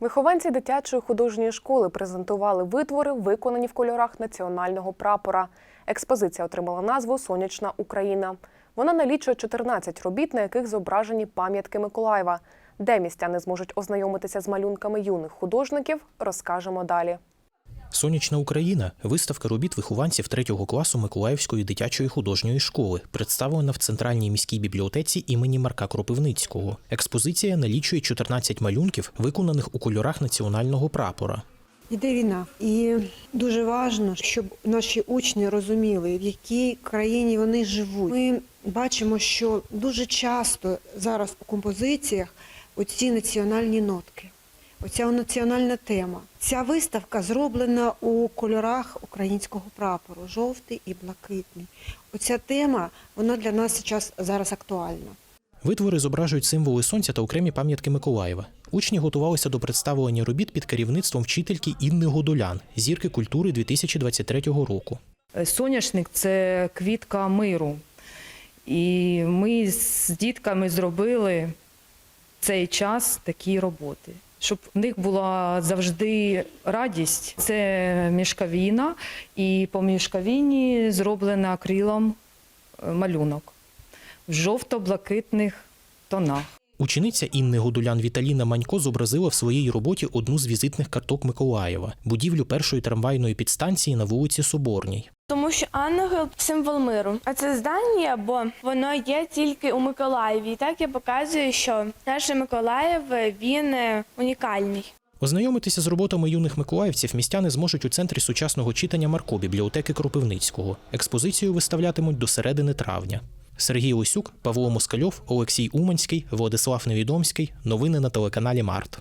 Вихованці дитячої художньої школи презентували витвори, виконані в кольорах національного прапора. Експозиція отримала назву Сонячна Україна. Вона налічує 14 робіт, на яких зображені пам'ятки Миколаєва. Де містяни зможуть ознайомитися з малюнками юних художників, розкажемо далі. Сонячна Україна виставка робіт вихованців 3 класу Миколаївської дитячої художньої школи, представлена в центральній міській бібліотеці імені Марка Кропивницького. Експозиція налічує 14 малюнків, виконаних у кольорах національного прапора. Іде війна, і дуже важливо, щоб наші учні розуміли, в якій країні вони живуть. Ми бачимо, що дуже часто зараз у композиціях оці національні нотки, оця національна тема. Ця виставка зроблена у кольорах українського прапору жовтий і блакитний. Оця тема вона для нас зараз, зараз актуальна. Витвори зображують символи сонця та окремі пам'ятки Миколаєва. Учні готувалися до представлення робіт під керівництвом вчительки Інни Годолян, зірки культури 2023 року. Соняшник це квітка миру. І ми з дітками зробили в цей час такі роботи. Щоб в них була завжди радість. Це мішкавіна, і по мішкавіні зроблено акрилом е, малюнок в жовто-блакитних тонах. Учениця Інни Годулян Віталіна Манько зобразила в своїй роботі одну з візитних карток Миколаєва будівлю першої трамвайної підстанції на вулиці Соборній. Тому що ангел символ миру. А це здання, бо воно є тільки у Миколаєві. І так я показую, що наш Миколаїв він е, унікальний. Ознайомитися з роботами юних миколаївців містяни зможуть у центрі сучасного читання Марко бібліотеки Кропивницького. Експозицію виставлятимуть до середини травня. Сергій Лисюк, Павло Москальов, Олексій Уманський, Владислав Невідомський. Новини на телеканалі Март.